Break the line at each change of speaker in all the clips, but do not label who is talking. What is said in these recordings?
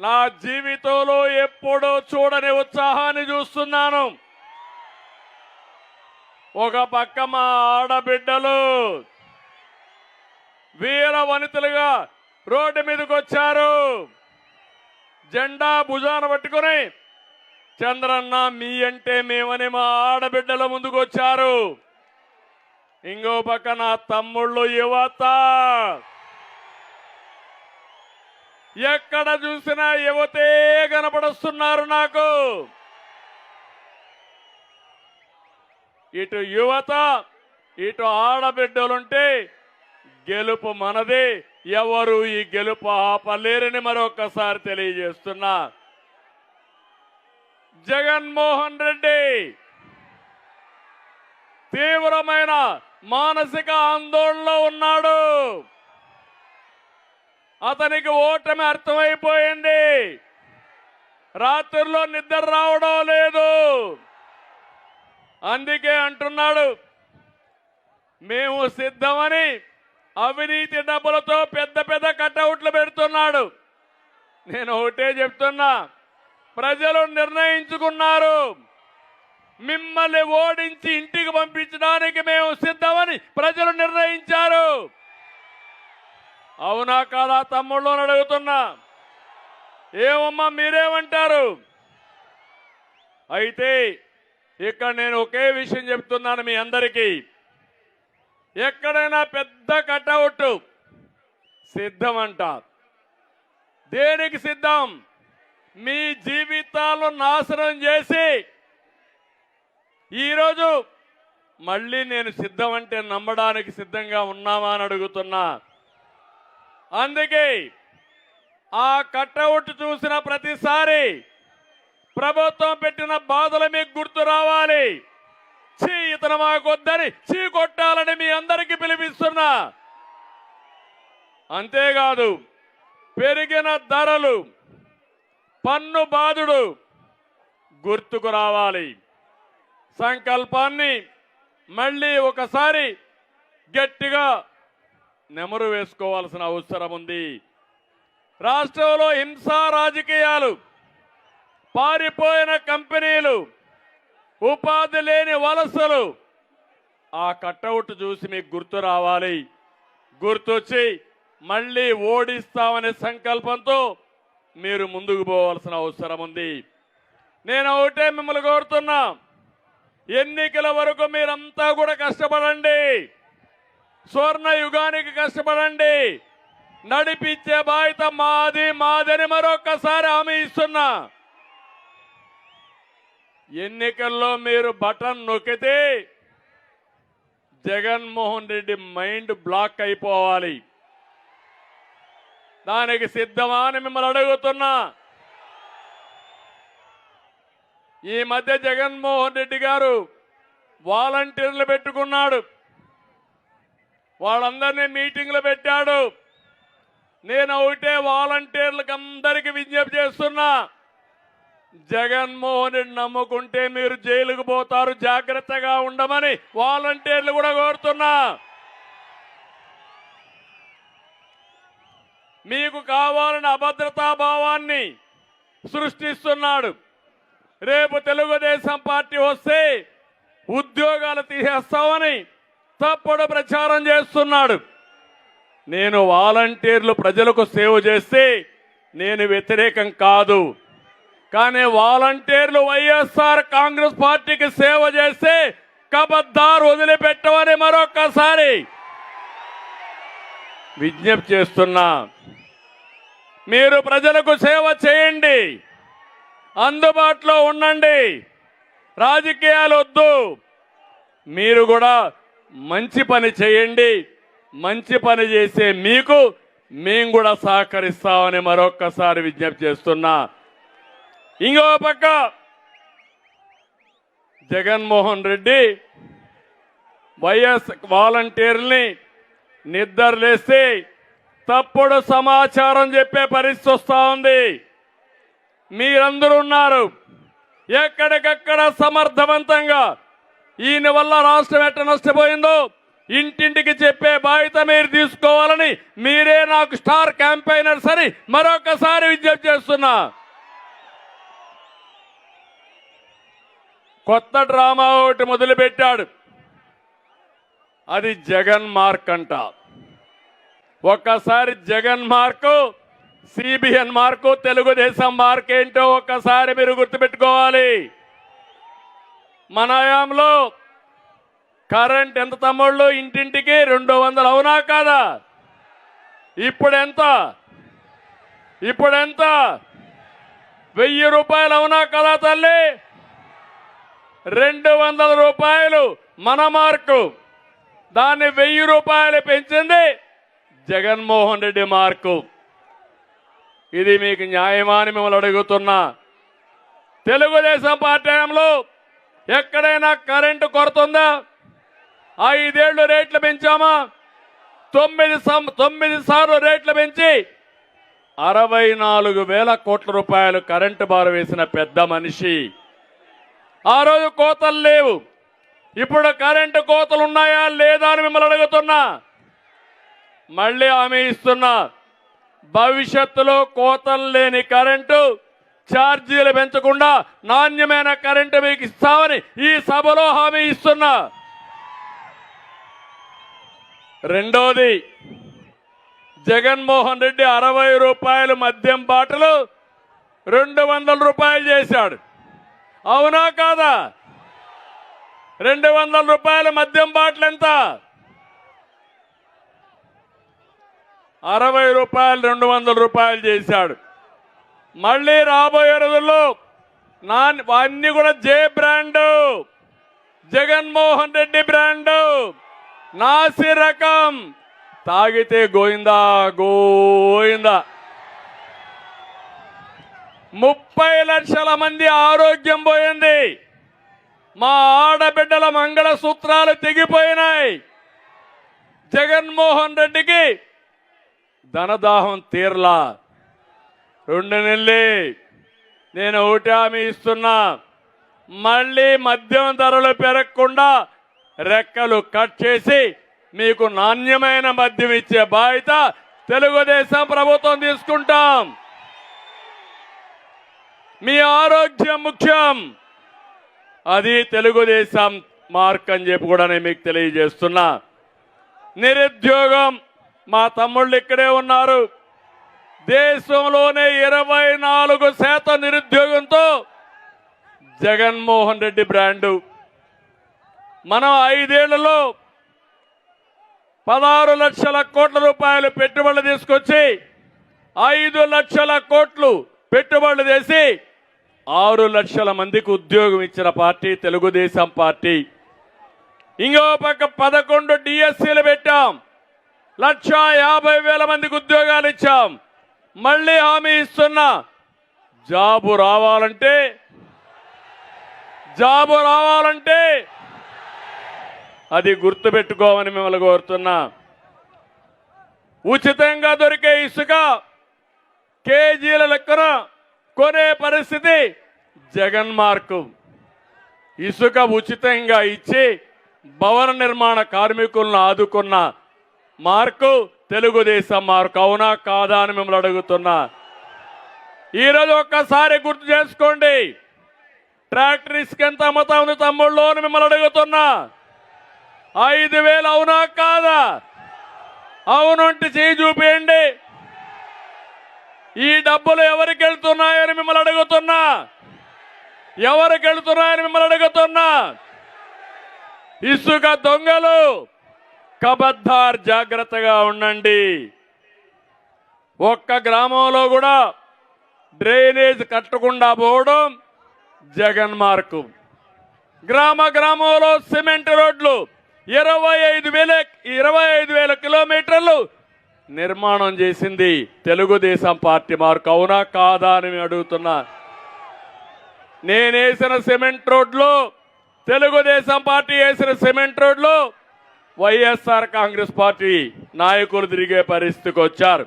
నా జీవితంలో ఎప్పుడో చూడని ఉత్సాహాన్ని చూస్తున్నాను. ఒక పక్క మా ఆడబిడ్డలు వీర వనితలుగా రోడ్డు మీదకి వచ్చారు. జెండా భుజాన పట్టుకుని చంద్రన్న మీ అంటే మేమని మా ఆడబిడ్డల ముందుకు వచ్చారు. ఇంకో పక్క నా తమ్ముళ్ళు యువత. ఎక్కడ చూసినా యువతే కనపడుస్తున్నారు నాకు. ఇటు యువత ఇటు ఆడబిడ్డలుంటే గెలుపు మనది. ఎవరు ఈ గెలుపు ఆపలేరని మరొకసారి తెలియజేస్తున్నా. జగన్మోహన్ రెడ్డి తీవ్రమైన మానసిక ఆందోళనలో ఉన్నాడు. అతనికి ఓటమి అర్థమైపోయింది. రాత్రుల్లో నిద్ర రావడం లేదు. అందుకే అంటున్నాడు మేము సిద్ధమని అవినీతి డబ్బులతో పెద్ద పెద్ద కటౌట్లు పెడుతున్నాడు. నేను ఒకటే చెప్తున్నా ప్రజలు నిర్ణయించుకున్నారు. మిమ్మల్ని ఓడించి ఇంటికి పంపించడానికి మేము సిద్ధమని ప్రజలు నిర్ణయించారు. అవునా కాదా తమ్ముళ్ళు అని అడుగుతున్నా. ఏమమ్మా మీరేమంటారు? అయితే ఇక్కడ నేను ఒకే విషయం చెప్తున్నాను మీ అందరికీ. ఎక్కడైనా పెద్ద కటౌట్ సిద్ధం అంట దేనికి సిద్ధం? మీ జీవితాలు నాశనం చేసి. ఈరోజు మళ్ళీ నేను సిద్ధం అంటే నమ్మడానికి సిద్ధంగా ఉన్నామా అని అడుగుతున్నా. అందుకే ఆ కటౌట్ చూసిన ప్రతిసారి ప్రభుత్వం పెట్టిన బాధలు మీకు గుర్తు రావాలి. చీ ఇతను మాకొద్దని చీ కొట్టాలని మీ అందరికీ పిలిపిస్తున్నా. అంతేకాదు పెరిగిన ధరలు పన్ను బాధుడు గుర్తుకు రావాలి. సంకల్పాన్ని మళ్ళీ ఒకసారి గట్టిగా నెమరు వేసుకోవాల్సిన అవసరం ఉంది. రాష్ట్రంలో హింసా రాజకీయాలు పారిపోయిన కంపెనీలు ఉపాధి లేని వలసలు ఆ కట్అవుట్ చూసి మీకు గుర్తు రావాలి. గుర్తొచ్చి మళ్ళీ ఓడిస్తామనే సంకల్పంతో మీరు ముందుకు పోవాల్సిన అవసరం ఉంది. నేను ఒకటే మిమ్మల్ని కోరుతున్నా ఎన్నికల వరకు మీరంతా కూడా కష్టపడండి. స్వర్ణ యుగానికి కష్టపడండి. నడిపించే బాధ్యత మాది మాదని మరొకసారి హామీ ఇస్తున్నా. ఎన్నికల్లో మీరు బటన్ నొక్కితే జగన్మోహన్ రెడ్డి మైండ్ బ్లాక్ అయిపోవాలి. దానికి సిద్ధమా అని మిమ్మల్ని అడుగుతున్నా. ఈ మధ్య జగన్మోహన్ రెడ్డి గారు వాలంటీర్లు పెట్టుకున్నాడు. వాళ్ళందరినీ మీటింగ్లు పెట్టాడు. నేను ఒకటే వాలంటీర్లకు అందరికీ విజ్ఞప్తి చేస్తున్నా. జగన్మోహన్ రెడ్డి నమ్ముకుంటే మీరు జైలుకు పోతారు. జాగ్రత్తగా ఉండమని వాలంటీర్లు కూడా కోరుతున్నా. మీకు కావాలని అభద్రతా భావాన్ని సృష్టిస్తున్నాడు. రేపు తెలుగుదేశం పార్టీ వస్తే ఉద్యోగాలు తీసేస్తామని తప్పుడు ప్రచారం చేస్తున్నాడు. నేను వాలంటీర్లు ప్రజలకు సేవ చేస్తే నేను వ్యతిరేకం కాదు. కానీ వాలంటీర్లు వైఎస్ఆర్ కాంగ్రెస్ పార్టీకి సేవ చేస్తే కబద్దారు వదిలిపెట్టమని మరొక్కసారి విజ్ఞప్తి చేస్తున్నా. మీరు ప్రజలకు సేవ చేయండి. అందుబాటులో ఉండండి. రాజకీయాలు వద్దు. మీరు కూడా మంచి పని చేయండి. మంచి పని చేసే మీకు మేము కూడా సహకరిస్తామని మరొక్కసారి విజ్ఞప్తి చేస్తున్నా. ఇంకో పక్క జగన్మోహన్ రెడ్డి వైఎస్ వాలంటీర్ని నిద్రలేసి తప్పుడు సమాచారం చెప్పే పరిస్థితి వస్తూ ఉంది. మీరందరూ ఉన్నారు. ఎక్కడికక్కడ సమర్థవంతంగా ఈయన వల్ల రాష్ట్రం ఎట్ట నష్టపోయిందో? ఇంటింటికి చెప్పే బాధ్యత మీరు తీసుకోవాలని మీరే నాకు స్టార్ క్యాంపెయినర్స్ అని మరొకసారి విజ్ఞప్తి చేస్తున్నా. కొత్త డ్రామా ఒకటి మొదలుపెట్టాడు. అది జగన్ మార్క్ అంట. ఒక్కసారి Jagan mark CBN mark Telugu Desam mark ఏంటో ఒక్కసారి మీరు గుర్తుపెట్టుకోవాలి. మన హయాంలో కరెంట్ ఎంత తమ్ముళ్ళు? ఇంటింటికి రెండు వందలు. అవునా కాదా? ఇప్పుడెంత? ఇప్పుడెంత? వెయ్యి రూపాయలు అవునా కదా తల్లి? రెండు వందల రూపాయలు మన మార్కు. దాన్ని వెయ్యి రూపాయలు పెంచింది జగన్మోహన్ రెడ్డి మార్కు. ఇది మీకు న్యాయమా అని మిమ్మల్ని అడుగుతున్నా. తెలుగుదేశం పార్టీ ఎక్కడైనా కరెంటు కొరత ఉందా ఐదేళ్ళు రేట్లు పెంచామా? తొమ్మిది సం- తొమ్మిది సార్లు రేట్లు పెంచి అరవై నాలుగు వేల కోట్ల రూపాయలు కరెంటు బారు వేసిన పెద్ద మనిషి. ఆ రోజు కోతలు లేవు. ఇప్పుడు కరెంటు కోతలు ఉన్నాయా లేదా అని మిమ్మల్ని అడుగుతున్నా. మళ్ళీ హామీ ఇస్తున్నా. భవిష్యత్తులో కోతలు లేని కరెంటు ఛార్జీలు పెంచకుండా నాణ్యమైన కరెంటు మీకు ఇస్తామని ఈ సభలో హామీ ఇస్తున్నా. రెండోది జగన్మోహన్ రెడ్డి అరవై రూపాయలు మద్యం బాటలు రెండు వందల రూపాయలు చేశాడు. అవునా కాదా? రెండు వందల రూపాయల మద్యం బాటలు ఎంత? అరవై రూపాయలు రెండు వందల రూపాయలు చేశాడు. మళ్ళీ రాబోయే రోజుల్లో నా అన్ని కూడా J brand. Jaganmohan Reddy brand. నాసి రకం. తాగితే గోయిందా? గోయిందా? ముప్పై లక్షల మంది ఆరోగ్యం పోయింది. మా ఆడబిడ్డల మంగళ సూత్రాలు తెగిపోయినాయి. జగన్మోహన్ రెడ్డికి ధనదాహం తీర్లా. రెండు నెలలే. నేను ఒకటి హామీ ఇస్తున్నా. మళ్ళీ మద్యం ధరలు పెరగకుండా రెక్కలు కట్ చేసి మీకు నాణ్యమైన మద్యం ఇచ్చే బాధ్యత తెలుగుదేశం ప్రభుత్వం తీసుకుంటాం. మీ ఆరోగ్యం ముఖ్యం. అది తెలుగుదేశం మార్క్ అని చెప్పి కూడా నేను మీకు తెలియజేస్తున్నా. నిరుద్యోగం మా తమ్ముళ్ళు ఇక్కడే ఉన్నారు. దేశంలోనే ఇరవై నాలుగు శాతం నిరుద్యోగంతో జగన్మోహన్ రెడ్డి బ్రాండు. మనం ఐదేళ్ళలో పదహారు లక్షల కోట్ల రూపాయలు పెట్టుబడులు తీసుకొచ్చి ఐదు లక్షల కోట్లు పెట్టుబడులు చేసి ఆరు లక్షల మందికి ఉద్యోగం ఇచ్చిన పార్టీ తెలుగుదేశం పార్టీ. ఇంకో పక్క పదకొండు డిఎస్సీలు పెట్టాం. లక్ష యాభై వేల మందికి ఉద్యోగాలు ఇచ్చాం. మళ్ళీ హామీ ఇస్తున్నా జాబు రావాలంటే జాబు రావాలంటే అది గుర్తుపెట్టుకోమని మిమ్మల్ని కోరుతున్నా. ఉచితంగా దొరికే ఇసుక కేజీల లెక్కన కొనే పరిస్థితి జగన్ మార్కు. ఇసుక ఉచితంగా ఇచ్చి భవన నిర్మాణ కార్మికులను ఆదుకున్న మార్కు తెలుగుదేశం మార్కు అవునా కాదా అని మిమ్మల్ని అడుగుతున్నా. ఈరోజు ఒక్కసారి గుర్తు చేసుకోండి. ట్రాక్టర్ ఇసుక ఎంత అమ్ముతా ఉంది తమ్ముళ్ళు అని మిమ్మల్ని అడుగుతున్నా. ఐదు వేలు అవునా కాదా? అవునంటే చేయి చూపించండి ఈ డబ్బులు ఎవరికి వెళ్తున్నాయని మిమ్మల్ని అడుగుతున్నా. ఎవరికి వెళ్తున్నాయని మిమ్మల్ని అడుగుతున్నా. ఇసుక దొంగలు. కబద్దార్ జాగ్రత్తగా ఉండండి. ఒక్క గ్రామంలో కూడా డ్రైనేజ్ కట్టకుండా పోవడం జగన్ మార్కు గ్రామ గ్రామంలో సిమెంట్ రోడ్లు ఇరవై ఐదు వేల ఇరవై ఐదు వేల కిలోమీటర్లు నిర్మాణం చేసింది తెలుగుదేశం పార్టీ మార్కు. అవునా కాదా అని అడుగుతున్నా. నేనేసిన సిమెంట్ రోడ్లు తెలుగుదేశం పార్టీ వేసిన సిమెంట్ రోడ్లు వైఎస్ఆర్ కాంగ్రెస్ పార్టీ నాయకులు తిరిగే పరిస్థితికి వచ్చారు.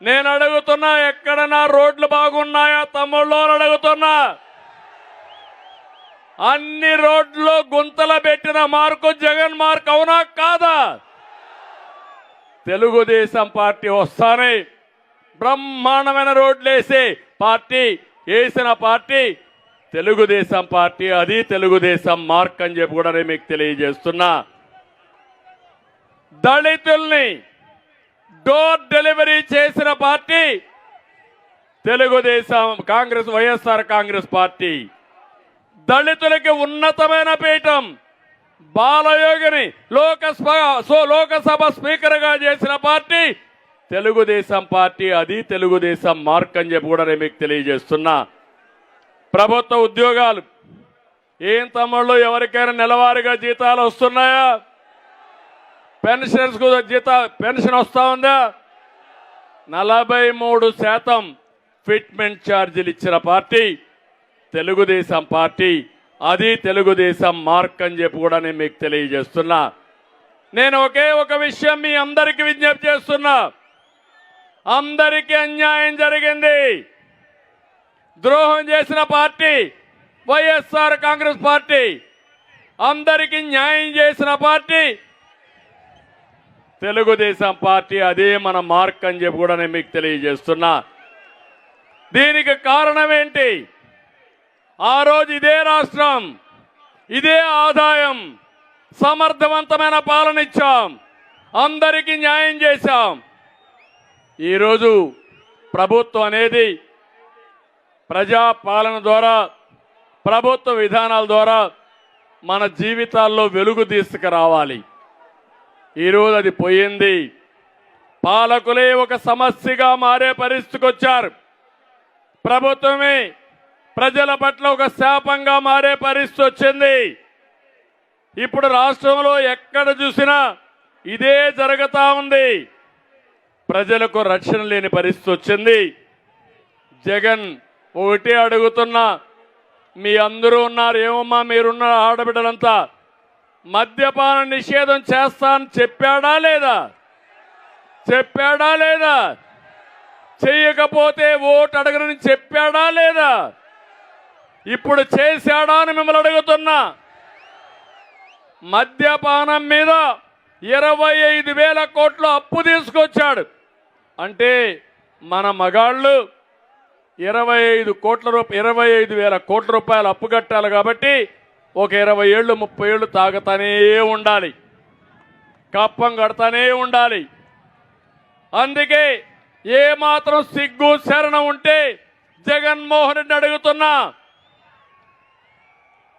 నేను అడుగుతున్నా ఎక్కడన్నా రోడ్లు బాగున్నాయా? తమ్ముళ్ళు అడుగుతున్నా. అన్ని రోడ్లు గుంతల పెట్టిన మార్కు జగన్ మార్క్ అవునా కాదా? తెలుగుదేశం పార్టీ వస్తానే. బ్రహ్మాండమైన రోడ్లు వేసే పార్టీ వేసిన పార్టీ తెలుగుదేశం పార్టీ అది తెలుగుదేశం మార్క్ అని చెప్పి కూడా నేను మీకు తెలియజేస్తున్నా. దళితుల్ని డోర్ డెలివరీ చేసిన party Telugu Desam Congress YSR Congress party. దళితులకి ఉన్నతమైన పీఠం బాలయోగిని లోకసభ సో లోకసభ స్పీకర్గా చేసిన పార్టీ తెలుగుదేశం పార్టీ. అది తెలుగుదేశం మార్క్ అని చెప్పి కూడా నేను మీకు తెలియజేస్తున్నా. ప్రభుత్వ ఉద్యోగాలు ఏం తమ్ముళ్ళు ఎవరికైనా నెలవారీగా జీతాలు వస్తున్నాయా? పెన్షనర్స్ జీత పెన్షన్ వస్తా ఉందా? నలభై మూడు శాతం ఫిట్మెంట్ ఛార్జీలు ఇచ్చిన పార్టీ తెలుగుదేశం పార్టీ. అది తెలుగుదేశం మార్క్ అని చెప్పి కూడా నేను మీకు తెలియజేస్తున్నా. నేను ఒకే ఒక విషయం మీ అందరికీ విజ్ఞప్తి చేస్తున్నా. అందరికీ అన్యాయం జరిగింది. ద్రోహం చేసిన పార్టీ వైఎస్ఆర్ కాంగ్రెస్ పార్టీ. అందరికీ న్యాయం చేసిన పార్టీ తెలుగుదేశం పార్టీ అదే మన మార్క్ అని చెప్పి కూడా నేను మీకు తెలియజేస్తున్నా. దీనికి కారణం ఏంటి? ఆ రోజు ఇదే రాష్ట్రం ఇదే ఆదాయం సమర్థవంతమైన పాలన ఇచ్చాం అందరికీ న్యాయం చేశాం. ఈరోజు ప్రభుత్వం అనేది ప్రజా పాలన ద్వారా ప్రభుత్వ విధానాల ద్వారా మన జీవితాల్లో వెలుగు తీసుకురావాలి. ఈరోజు అది పోయింది. పాలకులే ఒక సమస్యగా మారే పరిస్థితికి వచ్చారు. ప్రభుత్వమే ప్రజల పట్ల ఒక శాపంగా మారే పరిస్థితి వచ్చింది. ఇప్పుడు రాష్ట్రంలో ఎక్కడ చూసినా ఇదే జరుగుతూ ఉంది. ప్రజలకు రక్షణ లేని పరిస్థితి వచ్చింది. జగన్ ఒకటి అడుగుతున్నా మీ అందరూ ఉన్నారు ఏమమ్మా మీరున్న ఆడబిడ్డలంతా మద్యపాన నిషేధం చేస్తా అని చెప్పాడా లేదా? చెప్పాడా లేదా? చెయ్యకపోతే ఓటు అడగరని చెప్పాడా లేదా? ఇప్పుడు చేశాడా అని మిమ్మల్ని అడుగుతున్నా. మద్యపానం మీద ఇరవై ఐదు వేల కోట్లు అప్పు తీసుకొచ్చాడు. అంటే మన మగాళ్ళు ఇరవై ఐదు కోట్ల రూప ఇరవై ఐదు వేల కోట్ల రూపాయలు అప్పు కట్టాలి కాబట్టి ఒక ఇరవై ఏళ్ళు ముప్పై ఏళ్ళు తాగుతానే ఉండాలి. కప్పం కడతానే ఉండాలి. అందుకే ఏ మాత్రం సిగ్గు శరణ ఉంటే జగన్మోహన్ రెడ్డి అడుగుతున్నా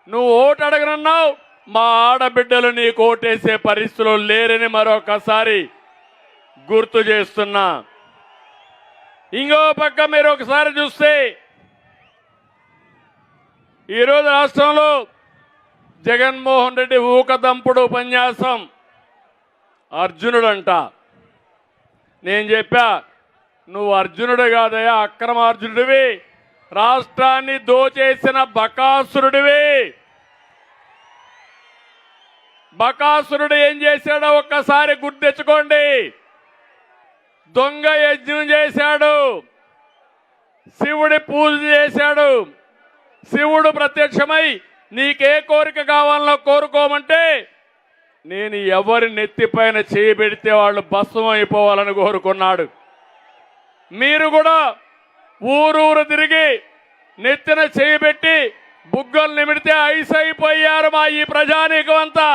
నువ్వు ఓటు అడగనన్నావు మా ఆడబిడ్డలు నీకు ఓటేసే పరిస్థితులు లేరని మరొకసారి గుర్తు చేస్తున్నా. ఇంకో పక్క మీరు ఒకసారి చూస్తే ఈరోజు రాష్ట్రంలో జగన్మోహన్ రెడ్డి ఊకదంపుడు ఉపన్యాసం. అర్జునుడంట. నేను చెప్పా నువ్వు అర్జునుడు కాదయా అక్రమార్జునుడివి. రాష్ట్రాన్ని దోచేసిన బకాసురుడివి. బకాసురుడు ఏం చేశాడో ఒక్కసారి గుర్తెచ్చుకోండి దొంగ యజ్ఞం చేశాడు. శివుడి పూజ చేశాడు. శివుడు ప్రత్యక్షమై నీకే కోరిక కావాలనో కోరుకోమంటే నేను ఎవరి నెత్తిపైన చేయబెడితే వాళ్ళు భస్మం అయిపోవాలని కోరుకున్నాడు. మీరు కూడా ఊరూరు తిరిగి నెత్తిన చేయబెట్టి బుగ్గలు నిమిడితే ఐస్ అయిపోయారు మా ఈ ప్రజానీకం అంతా.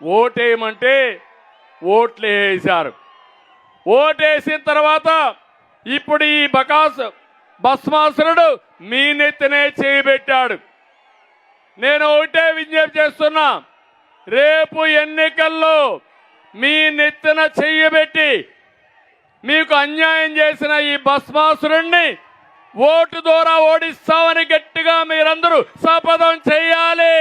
ఓటేయమంటే ఓట్లు వేసారు ఓటేసిన తర్వాత ఇప్పుడు ఈ బకాస్ భస్మాసురుడు మీ నెత్తినే చేయబెట్టాడు నేను ఒకటే విజ్ఞప్తి చేస్తున్నా రేపు ఎన్నికల్లో మీ నెత్తిన చెయ్యబెట్టి మీకు అన్యాయం చేసిన ఈ భస్మాసురుణ్ణి ఓటు ద్వారా ఓడిస్తామని గట్టిగా మీరందరూ శపథం చేయాలి.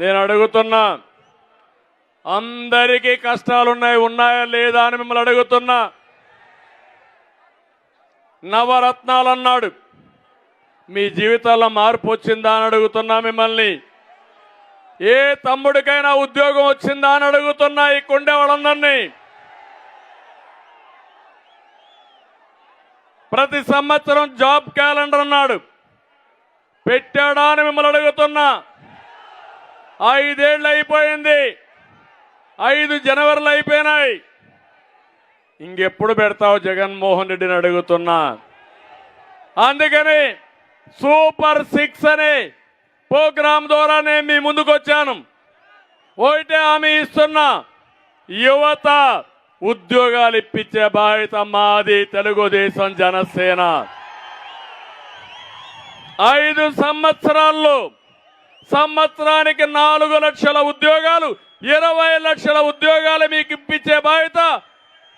నేను అడుగుతున్నా అందరికీ కష్టాలున్నాయి ఉన్నాయా లేదా అని మిమ్మల్ని అడుగుతున్నా. నవరత్నాలు అన్నాడు మీ జీవితాల్లో మార్పు వచ్చిందా అని అడుగుతున్నా మిమ్మల్ని. ఏ తమ్ముడికైనా ఉద్యోగం వచ్చిందా అని అడుగుతున్నా ఈ కొండే వాళ్ళందరినీ. ప్రతి సంవత్సరం జాబ్ క్యాలెండర్ అన్నాడు. పెట్టాడా అని మిమ్మల్ని అడుగుతున్నా. ఐదేళ్ళు అయిపోయింది. ఐదు జనవరిలు అయిపోయినాయి. ఇంకెప్పుడు పెడతావు జగన్మోహన్ రెడ్డిని అడుగుతున్నా. అందుకని సూపర్ సిక్స్ అనే ప్రోగ్రాం ద్వారా నేను మీ ముందుకు వచ్చాను ఒకటే హామీ ఇస్తున్నా. యువత ఉద్యోగాలు ఇప్పించే బాధ్యత మాది తెలుగుదేశం జనసేన. ఐదు సంవత్సరాల్లో సంవత్సరానికి నాలుగు లక్షల ఉద్యోగాలు ఇరవై లక్షల ఉద్యోగాలు మీకు ఇప్పించే బాధ్యత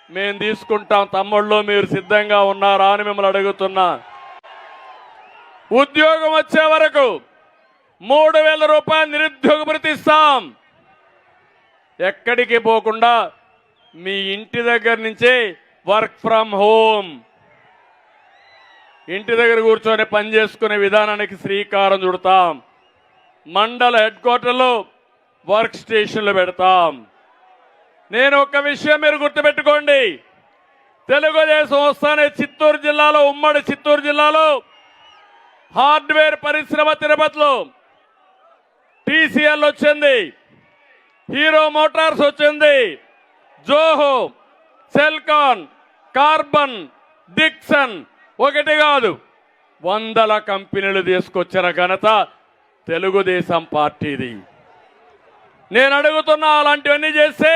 మేము తీసుకుంటాం. తమ్ముళ్ళు మీరు సిద్ధంగా ఉన్నారా అని మిమ్మల్ని అడుగుతున్నా. ఉద్యోగం వచ్చే వరకు మూడు వేల రూపాయలు నిరుద్యోగ ఇస్తాం. ఎక్కడికి పోకుండా మీ ఇంటి దగ్గర నుంచే వర్క్ ఫ్రమ్ హోమ్. ఇంటి దగ్గర కూర్చొని పని చేసుకునే విధానానికి శ్రీకారం చుడతాం. మండల హెడ్ క్వార్టర్లో వర్క్ స్టేషన్లు పెడతాం. నేను ఒక విషయం మీరు గుర్తుపెట్టుకోండి. తెలుగుదేశం వస్తానే చిత్తూరు జిల్లాలో ఉమ్మడి చిత్తూరు జిల్లాలో హార్డ్వేర్ పరిశ్రమ తిరుపతిలో టీసీఎల్ వచ్చింది. హీరో మోటార్స్ వచ్చింది. జోహో సెల్కాన్ కార్బన్ డిక్సన్ ఒకటి కాదు. వందల కంపెనీలు తీసుకొచ్చిన ఘనత తెలుగుదేశం పార్టీది. నేను అడుగుతున్నా అలాంటివన్నీ చేస్తే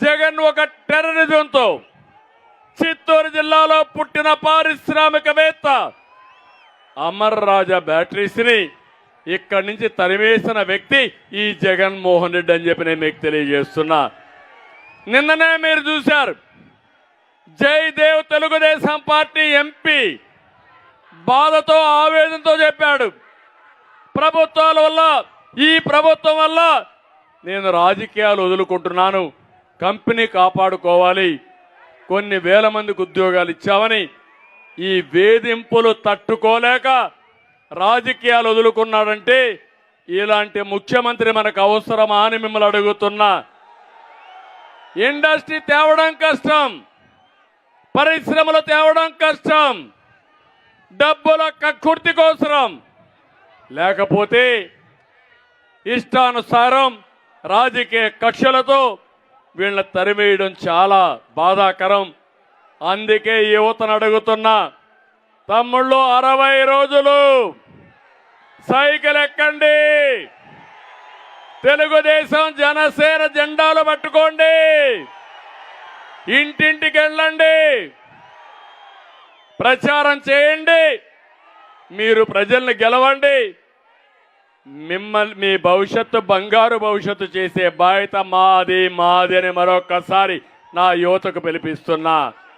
జగన్ ఒక టెర్రరిజంతో చిత్తూరు జిల్లాలో పుట్టిన పారిశ్రామికవేత్త అమర్ రాజా బ్యాటరీస్ని ఇక్కడి నుంచి తరివేసిన వ్యక్తి ఈ జగన్మోహన్ రెడ్డి అని చెప్పి నేను మీకు తెలియజేస్తున్నా. నిన్ననే మీరు చూశారు. జయదేవ్ తెలుగుదేశం పార్టీ ఎంపీ బాధతో ఆవేదనతో చెప్పాడు. ప్రభుత్వాల వల్ల ఈ ప్రభుత్వం వల్ల నేను రాజకీయాలు వదులుకుంటున్నాను. కంపెనీ కాపాడుకోవాలి. కొన్ని వేల మందికి ఉద్యోగాలు ఇచ్చామని ఈ వేధింపులు తట్టుకోలేక రాజకీయాలు వదులుకున్నాడంటే ఇలాంటి ముఖ్యమంత్రి మనకు అవసరమా అని మిమ్మల్ని అడుగుతున్నా. ఇండస్ట్రీ తేవడం కష్టం. పరిశ్రమలు తేవడం కష్టం. డబ్బుల కక్కుర్తి కోసరం. లేకపోతే ఇష్టానుసారం రాజకీయ కక్షలతో వీళ్ళ తరిమేయడం చాలా బాధాకరం. అందుకే యువతను అడుగుతున్నా తమ్ముళ్ళు అరవై రోజులు సైకిల్ ఎక్కండి. తెలుగుదేశం జనసేన జెండాలు పట్టుకోండి. ఇంటింటికి వెళ్ళండి. ప్రచారం చేయండి. మీరు ప్రజల్ని గెలవండి. మిమ్మల్ని మీ భవిష్యత్తు బంగారు భవిష్యత్తు చేసే బాధ్యత మాది మాది అని మరొకసారి నా యువతకు పిలిపిస్తున్నా.